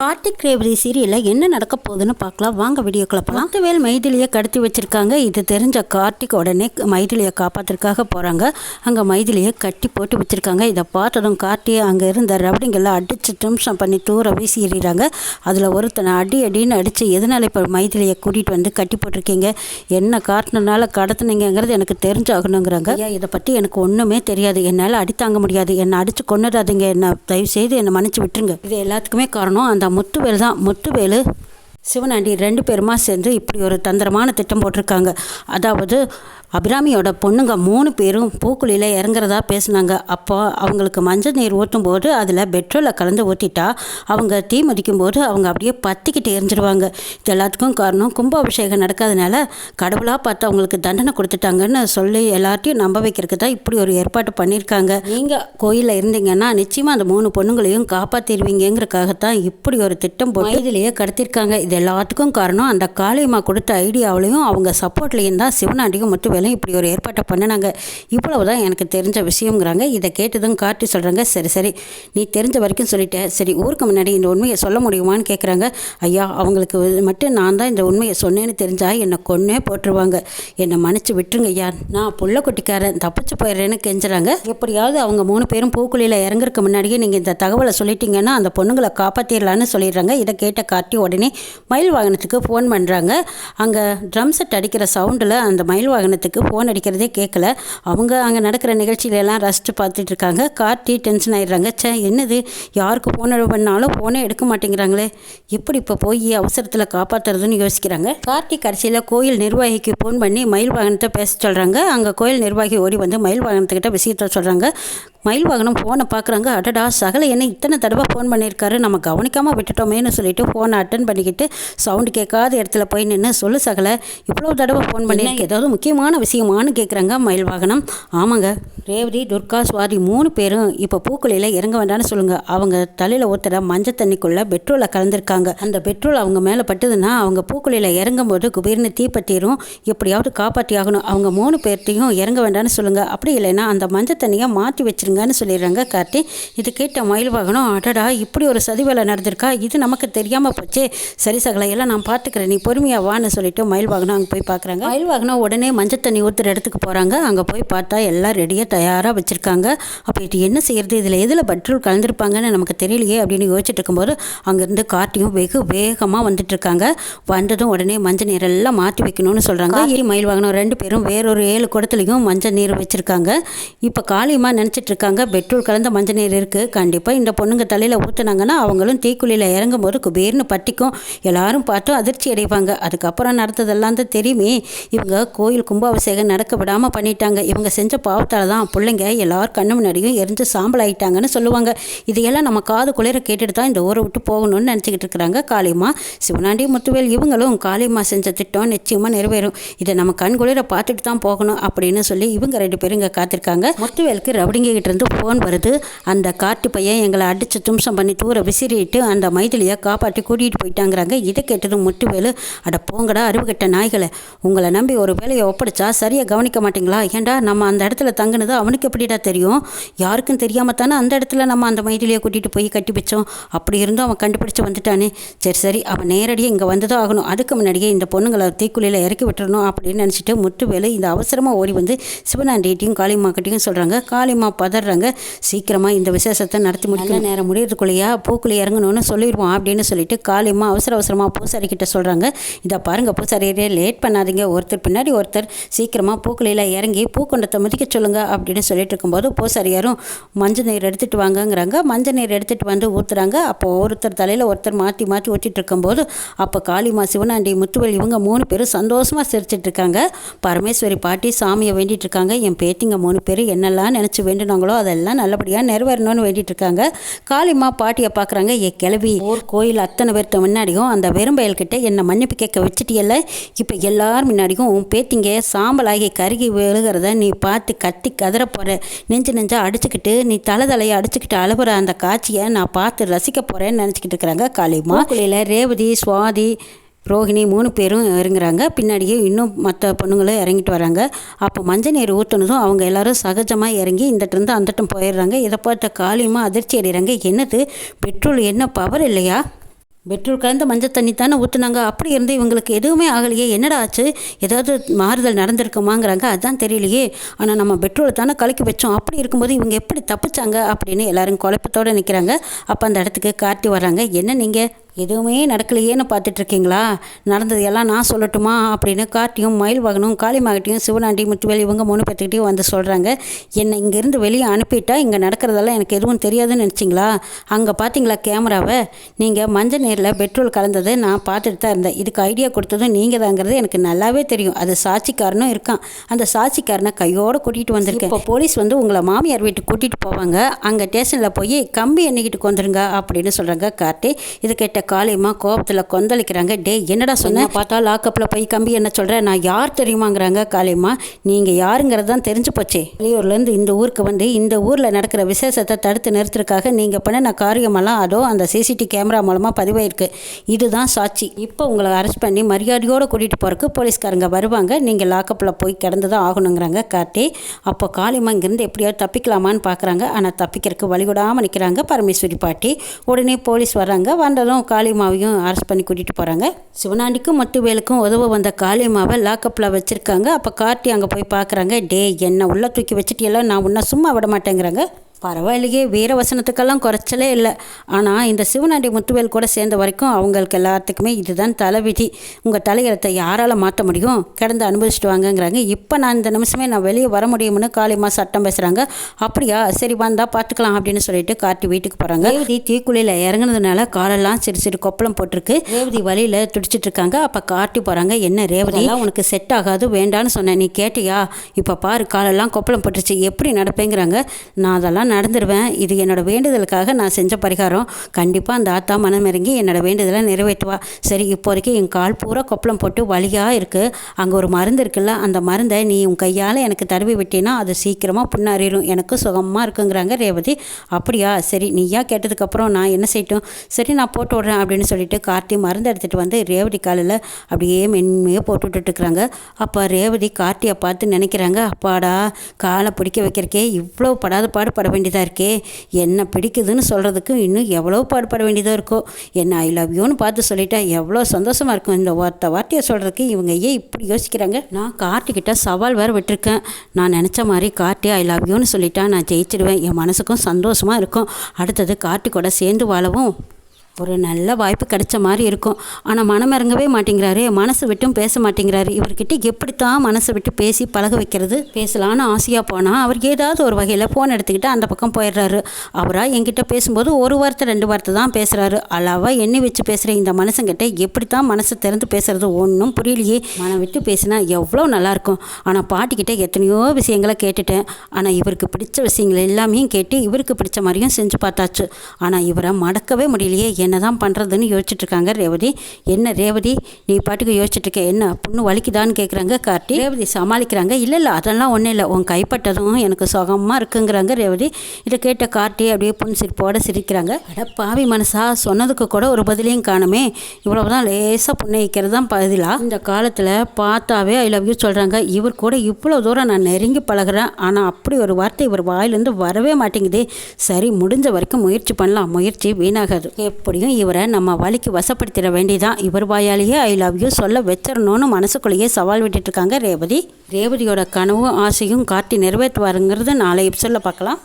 கார்த்திக் ரேவதி சீரியலில் என்ன நடக்க போகுதுன்னு பார்க்கலாம். வாங்க வீடியோக்குள்ள பார்க்கலாம் முத்துவேல் மைதிலியை கடத்தி வச்சுருக்காங்க. இது தெரிஞ்ச கார்த்திக் உடனே மைதிலியை காப்பாத்துறதுக்காக போகிறாங்க அங்கே மைதிலியை கட்டி போட்டு வச்சுருக்காங்க. இதை பார்த்ததும் கார்த்தி அங்கே இருந்த ரவுடிங்கெல்லாம் அடித்து நிமிஷம் பண்ணி தூர வீசி எறிகிறாங்க. அதில் ஒருத்தனை அடி அடின்னு அடித்து எதனால் இப்போ மைதிலியை கூட்டிகிட்டு வந்து கட்டி போட்டிருக்கீங்க? என்ன காரணனால கடத்துனீங்கிறது எனக்கு தெரிஞ்சாகணுங்கிறாங்க. ஐயா இதை பற்றி எனக்கு ஒன்றுமே தெரியாது. என்னால் அடி தாங்க முடியாது. என்னை அடித்து கொண்டுடாதீங்க என்னை தயவு செய்து என்னை மன்னிச்சு விட்டுருங்க. இது எல்லாத்துக்குமே காரணம் அந்த முத்துவேல் தான் முத்துவேலு சிவனாண்டி ரெண்டு பேருமா சேர்ந்து இப்படி ஒரு தந்திரமான திட்டம் போட்டிருக்காங்க. அதாவது அபிராமியோட பொண்ணுங்க மூணு பேரும் பூக்குழியில் இறங்குறதா பேசுனாங்க. அப்போ அவங்களுக்கு மஞ்சள் நீர் ஊற்றும் போது அதில் பெட்ரோலை கலந்து ஊற்றிட்டா அவங்க தீ மதிக்கும் போது அவங்க அப்படியே பத்திக்கிட்டு எரிஞ்சிடுவாங்க இது எல்லாத்துக்கும் காரணம் கும்பாபிஷேகம் நடக்காதனால கடவுளாக பார்த்து அவங்களுக்கு தண்டனை கொடுத்துட்டாங்கன்னு சொல்லி எல்லார்ட்டையும் நம்ப வைக்கிறதுக்கு தான் இப்படி ஒரு ஏற்பாடு பண்ணியிருக்காங்க. நீங்கள் கோயிலில் இருந்தீங்கன்னா நிச்சயமாக அந்த மூணு பொண்ணுங்களையும் காப்பாற்றிடுவீங்கிறக்காகத்தான் இப்படி ஒரு திட்டம் வயதிலேயே கடத்திருக்காங்க இது எல்லாத்துக்கும் காரணம் அந்த காளியம்மா கொடுத்த ஐடியாவிலையும் அவங்க சப்போர்ட்லேயும் தான் சிவனாண்டியும் முத்துவேலும் இப்படி ஒரு ஏற்பாட்டை பண்ணினாங்க. இவ்வளவு தான் எனக்கு தெரிஞ்ச விஷயங்கிறாங்க இதை கேட்டதும் காட்டி சொல்கிறாங்க சரி சரி. நீ தெரிஞ்ச வரைக்கும் சொல்லிட்டேன் சரி ஊருக்கு முன்னாடி இந்த உண்மையை சொல்ல முடியுமான்னு கேட்குறாங்க ஐயா அவங்களுக்கு மட்டும் நான் தான் இந்த உண்மையை சொன்னேன்னு தெரிஞ்சால் என்னை கொன்னே போட்டுருவாங்க. என்னை மன்னிச்சு விட்டுருங்க ஐயா. நான் புள்ள குட்டிக்காரன். தப்பிச்சு போயிடுறேன்னு கெஞ்சுறாங்க. எப்படியாவது அவங்க மூணு பேரும் பூக்குழியில் இறங்குறதுக்கு முன்னாடியே நீங்கள் இந்த தகவலை சொல்லிட்டீங்கன்னா அந்த பொண்ணுங்களை காப்பாற்றிடலான்னு சொல்லிடுறாங்க. இதை கேட்ட காட்டி உடனே மயில் வாகனத்துக்கு ஃபோன் பண்ணுறாங்க அங்கே ட்ரம் செட் அடிக்கிற சவுண்டில் அந்த மயில் வாகனத்துக்கு ஃபோன் அடிக்கிறதே கேட்கல அவங்க அங்கே நடக்கிற நிகழ்ச்சியிலெல்லாம் ரசித்து பார்த்துட்டு இருக்காங்க கார்த்தி டென்ஷன் ஆயிடுறாங்க. ச்சே என்னது? யாருக்கு ஃபோன் பண்ணாலும் ஃபோனே எடுக்க மாட்டேங்கிறாங்களே. எப்படி இப்போ போய் அவசரத்தில் காப்பாற்றுறதுன்னு யோசிக்கிறாங்க. கார்த்தி கடைசியில் கோயில் நிர்வாகிக்கு ஃபோன் பண்ணி மயில் வாகனத்தை பேச சொல்கிறாங்க அங்கே கோயில் நிர்வாகி ஓடி வந்து மயில் வாகனத்துக்கிட்ட விஷயத்த சொல்கிறாங்க மயில் வாகனம் ஃபோனை பார்க்குறாங்க. அடடா சகல என்ன இத்தனை தடவை ஃபோன் பண்ணியிருக்காரு. நம்ம கவனிக்காமல் விட்டுட்டோமேன்னு சொல்லிட்டு ஃபோனை அட்டன் பண்ணிக்கிட்டு சவுண்டு கேட்காத இடத்துல போய் நின்று சொல்லு சகல இவ்வளோ தடவை ஃபோன் பண்ணியிருக்கேன். ஏதாவது முக்கியமான விஷயமானு கேட்குறாங்க மயில் வாகனம். ஆமாங்க ரேவதி துர்கா சுவாதி மூணு பேரும் இப்போ பூக்குழியில் இறங்க வேண்டாம்னு சொல்லுங்கள் அவங்க தலையில் ஊற்றுற மஞ்சள் தண்ணிக்குள்ளே பெட்ரோலை கலந்துருக்காங்க. அந்த பெட்ரோல் அவங்க மேலே பட்டுதுன்னா அவங்க பூக்குழியில் இறங்கும்போது குபீர்னு தீப்பற்றிரும். எப்படியாவது காப்பாற்றி ஆகணும் அவங்க மூணு பேர்த்தையும் இறங்க வேண்டாம்னு சொல்லுங்கள் அப்படி இல்லைன்னா அந்த மஞ்சள் தண்ணியை மாற்றி வச்சிருங்கன்னு சொல்லிடுறாங்க கார்த்தி. இது கேட்ட மயில் வாகனம் அடடா இப்படி ஒரு சதி வேலை நடந்திருக்கா? இது நமக்கு தெரியாமல் போச்சே. சரி சகல எல்லாம் நான் பார்த்துக்கிறேன். நீ பொறுமையாக வான்னு சொல்லிட்டு மயில் வாகனம் அங்கே போய் பார்க்குறாங்க. மயில் வாகனம் உடனே மஞ்சள் தண்ணி ஊற்றுற இடத்துக்கு போகிறாங்க அங்கே போய் பார்த்தா எல்லாம் ரெடியாக தயாராக வச்சுருக்காங்க. அப்போ இது என்ன செய்யறது? இதில் எதில் பெட்ரோல் கலந்துருப்பாங்கன்னு நமக்கு தெரியலையே அப்படின்னு யோசிச்சுட்டு இருக்கும்போது அங்கேருந்து கார்த்தியும் வெகு வேகமாக வந்துட்டு இருக்காங்க வந்ததும் உடனே மஞ்சள் நீர் எல்லாம் மாற்றி வைக்கணும்னு சொல்கிறாங்க ஈரி மயில் வாகனம் ரெண்டு பேரும் வேறொரு ஏழு குடத்துலையும் மஞ்சள் நீர் வச்சுருக்காங்க. இப்போ காளியமாக நினச்சிட்டு இருக்காங்க. பெட்ரோல் கலந்த மஞ்சள் நீர் இருக்குது கண்டிப்பாக இந்த பொண்ணுங்க தலையில் ஊற்றுனாங்கன்னா அவங்களும் தீக்குழியில் இறங்கும் போது குபேர்னு பட்டிக்கும். எல்லாரும் பார்த்து அதிர்ச்சி அடைவாங்க. அதுக்கப்புறம் நடந்ததெல்லாம் தான் தெரியுமே. இவங்க கோயில் கும்பாபிஷேகம் நடக்க விடாமல் பண்ணிட்டாங்க. இவங்க செஞ்ச பாவத்தால் தான் பிள்ளைங்க எல்லோரும் கண்ணு முன்னாடியும் எரிஞ்சு சாம்பல் ஆயிட்டாங்கன்னு சொல்லுவாங்க. இதையெல்லாம் நம்ம காது குளிர கேட்டுட்டு தான் இந்த ஊரை விட்டு போகணும்னு நினச்சிக்கிட்டு இருக்கிறாங்க. காளியம்மா சிவனாண்டி முத்துவேல் இவங்களும் காளியம்மா செஞ்ச திட்டம் நிச்சயமாக நிறைவேறும். இதை நம்ம கண் குளிர பார்த்துட்டு தான் போகணும் அப்படின்னு சொல்லி இவங்க ரெண்டு பேரும் இங்கே காத்திருக்காங்க. முத்துவேலுக்கு ரவுடிங்கிட்ட இருந்து ஃபோன் வருது. அந்த காட்டு பையன் எங்களை அடித்து தும்சம் பண்ணி தூர விசிறிட்டு அந்த மைதிலியை காப்பாற்றி கூட்டிகிட்டு போயிட்டாங்கிறாங்க. இதை கேட்டது முட்டுவேலு அட போங்கடா அறிவுகட்ட நாய்களை. உங்களை நம்பி ஒரு வேலையை ஒப்படைச்சா சரியாக கவனிக்க மாட்டீங்களா? ஏன்டா நம்ம அந்த இடத்துல தங்குனது அவனுக்கு எப்படிடா தெரியும்? யாருக்கும் தெரியாமல் தானே அந்த இடத்துல நம்ம அந்த மைதிலியை கூட்டிகிட்டு போய் கட்டி வச்சோம். அப்படி இருந்தும் அவன் கண்டுபிடிச்சு வந்துட்டானே. சரி சரி அவன் நேரடியாக இங்கே வந்துதான் ஆகணும். அதுக்கு முன்னாடியே இந்த பொண்ணுங்களை தீக்குழியில் இறக்கி விட்டுறணும் அப்படின்னு நினச்சிட்டு முட்டுவேலு இந்த அவசரமாக ஓடி வந்து சிவனாண்டிகிட்டையும் காளிமாக்கிட்டையும் சொல்கிறாங்க சொல்கிறாங்க பதற பதறாங்க சீக்கிரமாக இந்த விசேஷத்தை நடத்தி முடிக்கிற நேரம் முடியறதுக்குள்ளேயா? பூக்குழி இறங்கணும்னு சொல்லிடுவோம் அப்படின்னு சொல்லிட்டு காளியம்மா அவசர அவசரமாக பூசாரி கிட்ட சொல்கிறாங்க இதை பாருங்கள் பூசாரியே லேட் பண்ணாதீங்க. ஒருத்தர் பின்னாடி ஒருத்தர் சீக்கிரமாக பூக்குழியில் இறங்கி பூக்கொண்டத்தை மதிக்க சொல்லுங்க அப்படின்னு சொல்லிட்டு இருக்கும்போது பூசாரியாரும் மஞ்சள் நீர் எடுத்துகிட்டு வாங்கங்கிறாங்க. மஞ்சள் நீர் எடுத்துகிட்டு வந்து ஊற்றுறாங்க அப்போ ஒருத்தர் தலையில் ஒருத்தர் மாற்றி மாற்றி ஊற்றிட்டு இருக்கும்போது அப்போ காளிமா சிவனாண்டி முத்துவேல் இவங்க மூணு பேரும் சந்தோஷமாக சிரிச்சிட்டு இருக்காங்க. பரமேஸ்வரி பாட்டி சாமியை வேண்டிட்டு இருக்காங்க. என் பேத்திங்க மூணு பேர் என்னெல்லாம் நினச்சி வேண்டுனாங்களோ அதெல்லாம் நல்லபடியாக நிறைவேறணும்னு வேண்டிட்டு இருக்காங்க காளிமா பாட்டியை பார்க்குறாங்க ஏ கிளவி ஊர் கோயில் அத்தனை பேர்த்த முன்னாடியும் அந்த வெறும்பயல்கிட்ட என்னை மன்னிப்பு கேட்க வச்சுட்டியல்ல? இப்போ எல்லார் முன்னாடியும் உன் பேத்திங்க சாம்பலாகி கருகி விழுகிறத நீ பார்த்து கத்தி கதற போகிற நெஞ்சு நெஞ்சா அடிச்சுக்கிட்டு நீ தலை தலையை அடிச்சுக்கிட்டு அழுகுற அந்த காட்சியை நான் பார்த்து ரசிக்க போகிறேன்னு நினச்சிக்கிட்டு இருக்கிறாங்க காளிமா. குளியில் ரேவதி சுவாதி ரோஹிணி மூணு பேரும் இறங்குறாங்க. பின்னாடியே இன்னும் மற்ற பொண்ணுங்களும் இறங்கிட்டு வராங்க. அப்போ மஞ்சள் நீர் ஊற்றுனதும் அவங்க எல்லாரும் சகஜமாக இறங்கி இந்தட்டிருந்து அந்தட்டும் போயிடுறாங்க. இதை பார்த்த காலியமாக அதிர்ச்சி அடைகிறாங்க என்னது? பெட்ரோல் என்ன பவர் இல்லையா? பெட்ரோல் கலந்த மஞ்சள் தண்ணி தானே ஊற்றுனாங்க அப்படி இருந்து இவங்களுக்கு எதுவுமே ஆகலையே. என்னடா ஆச்சு? ஏதாவது மாறுதல் நடந்திருக்குமாங்கிறாங்க. அதுதான் தெரியலையே. ஆனால் நம்ம பெட்ரோலை தானே கலக்கி வச்சோம். அப்படி இருக்கும்போது இவங்க எப்படி தப்பிச்சாங்க அப்படின்னு எல்லாரும் குழப்பத்தோடு நிற்கிறாங்க அப்போ அந்த இடத்துக்கு காட்டி வர்றாங்க. என்ன நீங்கள் எதுவுமே நடக்கலையேன்னு பார்த்துட்ருக்கீங்களா? நடந்தது எல்லாம் நான் சொல்லட்டுமா? அப்படின்னு காட்டியும் மயில் வாகனும் காளிமாகட்டியும் சிவனாண்டி முத்துவேல் இவங்க மூணு பேர்த்துக்கிட்டையும் வந்து சொல்கிறாங்க என்னை இங்கேருந்து வெளியே அனுப்பிட்டா இங்கே நடக்கிறதெல்லாம் எனக்கு எதுவும் தெரியாதுன்னு நினச்சிங்களா? அங்கே பார்த்தீங்களா கேமராவை? நீங்கள் மஞ்சள் நீரில் பெட்ரோல் கலந்ததை நான் பார்த்துட்டு தான் இருந்தேன். இதுக்கு ஐடியா கொடுத்ததும் நீங்கள் தாங்கிறது எனக்கு நல்லாவே தெரியும். அது சாட்சிக்காரனும் இருக்கான். அந்த சாட்சிக்காரனை கையோடு கூட்டிகிட்டு வந்திருக்கேன். இப்போ போலீஸ் வந்து உங்களை மாமியார் வீட்டுக்கு கூட்டிகிட்டு போவாங்க. அங்கே ஸ்டேஷனில் போய் கம்பி எண்ணிக்கிட்டு கொண்டுருங்க அப்படின்னு சொல்கிறாங்க கார்த்தி. இது கேட்ட காளியம்மா கோபத்தில் கொந்தளிக்கிறாங்க டே என்னடா சொன்ன? பார்த்தா லாக்கப்பில் போய் கம்பி என்ன சொல்கிறேன் நான் யார் தெரியுமாங்கிறாங்க காளியம்மா. நீங்கள் யாருங்கிறது தான் தெரிஞ்சு போச்சே. வெளியூர்லேருந்து இந்த ஊருக்கு வந்து இந்த ஊரில் நடக்கிற விசேஷத்தை தடுத்து நிறுத்துறதுக்காக நீங்கள் பண்ணின காரியமெல்லாம் அதோ அந்த சிசிடி கேமரா மூலமாக பதிவாயிருக்கு. இதுதான் சாட்சி. இப்போ உங்களை அரெஸ்ட் பண்ணி மரியாதையோடு கூட்டிகிட்டு போகிறக்கு போலீஸ்காரங்க வருவாங்க. நீங்கள் லாக்கப்பில் போய் கிடந்து தான் ஆகணுங்கிறாங்க கார்த்தி. அப்போ காளியம்மா இங்கேருந்து எப்படியாவது தப்பிக்கலாமான்னு பார்க்குறாங்க ஆனால் தப்பிக்கிறதுக்கு வழிவிடாமல் நிற்கிறாங்க பரமேஸ்வரி பாட்டி. உடனே போலீஸ் வராங்க வந்ததும் காளிமாவையும் அரெஸ்ட் பண்ணி கூட்டிகிட்டு போகிறாங்க சிவனாண்டிக்கும் மட்டுவேலுக்கும் உதவ வந்த காளிமாவை லாக்கப்பில் வச்சுருக்காங்க. அப்போ கார்த்தி அங்கே போய் பார்க்குறாங்க டே என்னை உள்ளே தூக்கி வச்சுட்டியெல்லாம் நான் உன்னை சும்மா விட மாட்டேங்கிறாங்க. பரவாயில்லையே வீர வசனத்துக்கெல்லாம் குறைச்சலே இல்லை. ஆனால் இந்த சிவனாண்டி முத்துவேல் கூட சேர்ந்த வரைக்கும் அவங்களுக்கு எல்லாத்துக்குமே இதுதான் தலைவிதி உங்கள் தலையெழுத்தை யாரால் மாற்ற முடியும்? கிடந்து அனுபவிச்சுட்டு வாங்கங்கிறாங்க. இப்போ நான் இந்த நிமிஷமே நான் வெளியே வர முடியும்னு காளியம்மா சட்டம் பேசுகிறாங்க அப்படியா? சரி வந்தால் பார்த்துக்கலாம் அப்படின்னு சொல்லிட்டு காட்டி வீட்டுக்கு போகிறாங்க ரேவதி தீக்குழியில் இறங்குனதுனால காலெல்லாம் சிறு சிறு கொப்பளம் போட்டிருக்கு. ரேவதி வழியில் துடிச்சிட்டு இருக்காங்க. அப்போ காட்டி போகிறாங்க என்ன ரேவதி? உனக்கு செட் ஆகாது. வேண்டான்னு சொன்னேன் நீ கேட்டியா? இப்போ பாரு காலெல்லாம் கொப்பளம் போட்டுருச்சு. எப்படி நடப்பேங்கிறாங்க? நான் அதெல்லாம் நடந்துடுவேன் இது என்னோடய வேண்டுதலுக்காக நான் செஞ்ச பரிகாரம். கண்டிப்பாக அந்த ஆத்தா மனம் இறங்கி என்னோட வேண்டுதலை நிறைவேற்றுவா. சரி இப்போதைக்கு என் கால் பூரா கொப்பளம் போட்டு வழியாக இருக்குது அங்கே ஒரு மருந்து இருக்குல்ல அந்த மருந்தை நீ உன் கையால் எனக்கு தடவி விட்டீன்னா அது சீக்கிரமாக புண்ணறிடும் எனக்கு சுகமாக இருக்குங்கிறாங்க ரேவதி. அப்படியா? சரி நீயா கேட்டதுக்கப்புறம் நான் என்ன செய்யட்டும்? சரி நான் போட்டு விட்றேன் அப்படின்னு சொல்லிட்டு கார்த்தி மருந்து எடுத்துகிட்டு வந்து ரேவதி காலில் அப்படியே மென்மையாக போட்டு அப்போ ரேவதி கார்த்தியை பார்த்து நினைக்கிறாங்க. அப்பாடா காலை பிடிக்க வைக்கிறக்கே இவ்வளோ படாத பாடு பட வேண்டியதாக இருக்கே? என்ன பிடிக்குதுன்னு சொல்கிறதுக்கு இன்னும் எவ்வளோ பாடுபட வேண்டியதாக இருக்கோ? என்ன ஐ லவ் யூன்னு பார்த்து சொல்லிட்டா எவ்வளோ சந்தோஷமாக இருக்கும். இந்த வார்த்தை வார்த்தையை சொல்கிறதுக்கு இவங்க ஏன் இப்படி யோசிக்கிறாங்க? நான் கார்த்திகிட்ட சவால் வேறு விட்டுருக்கேன். நான் நினச்ச மாதிரி கார்த்தி ஐ லவ் யூன்னு சொல்லிட்டா நான் ஜெயிச்சிடுவேன். என் மனசுக்கும் சந்தோஷமாக இருக்கும். அடுத்தது கார்த்தி கூட சேர்ந்து வாழவும் ஒரு நல்ல வாய்ப்பு கிடைச்ச மாதிரி இருக்கும். ஆனால் மனம் இறங்கவே மாட்டேங்கிறாரு. மனசு விட்டும் பேச மாட்டேங்கிறாரு. இவர்கிட்ட எப்படித்தான் மனசை விட்டு பேசி பழக வைக்கிறது? பேசலான்னு ஆசையாக போனால் அவர் ஏதாவது ஒரு வகையில் ஃபோன் எடுத்துக்கிட்டு அந்த பக்கம் போயிடுறாரு. அவராக என்கிட்ட பேசும்போது ஒரு வார்த்தை ரெண்டு வார்த்தை தான் பேசுகிறாரு அளவாக எண்ணி வச்சு பேசுகிற இந்த மனுஷங்கிட்ட எப்படித்தான் மனசு திறந்து பேசுகிறது ஒன்றும் புரியலையே. மனம் விட்டு பேசினா எவ்வளோ நல்லாயிருக்கும் ஆனால் பாட்டிக்கிட்ட எத்தனையோ விஷயங்களை கேட்டுட்டேன். ஆனால் இவருக்கு பிடிச்ச விஷயங்கள் எல்லாமே கேட்டு இவருக்கு பிடிச்ச மாதிரியும் செஞ்சு பார்த்தாச்சு. ஆனால் இவரை மடக்கவே முடியலையே. என்னதான் பண்ணுறதுன்னு யோசிச்சுட்ருக்காங்க ரேவதி. என்ன ரேவதி நீ பாட்டுக்கு யோசிச்சுட்டுருக்க என்ன பொண்ணு வலிக்குதான்னு கேட்குறாங்க கார்த்தி. ரேவதி சமாளிக்கிறாங்க இல்லை இல்லை அதெல்லாம் ஒன்றும் இல்லை உன் கைப்பட்டதும் எனக்கு சுகமாக இருக்குங்கிறாங்க ரேவதி. இதை கேட்ட கார்த்தி அப்படியே புன் சிரிப்போட சிரிக்கிறாங்க. அட பாவி மனசா சொன்னதுக்கு கூட ஒரு பதிலையும் காணுமே. இவ்வளவுதான் லேசாக புண்ணிக்கிறது தான் பதிலாக இந்த காலத்தில் பார்த்தாவே ஐ லவ் யூ சொல்கிறாங்க இவர் கூட இவ்வளோ தூரம் நான் நெருங்கி பழகுறேன். ஆனால் அப்படி ஒரு வார்த்தை இவர் வாயிலேருந்து வரவே மாட்டேங்குதே. சரி முடிஞ்ச வரைக்கும் முயற்சி பண்ணலாம். முயற்சி வீணாகாது. எப்படி எப்படியும் இவரை நம்ம வழிக்கு வசப்படுத்திட வேண்டியதான் இவர் வாயாலேயே ஐ லவ் யூ சொல்ல வச்சிடணும்னு மனசுக்குள்ளேயே சவால் விட்டுட்டு இருக்காங்க ரேவதி. ரேவதியோட கனவும் ஆசையும் காட்டி நிறைவேற்றுவாருங்கிறது நாளை எபிசோடில் பார்க்கலாம்.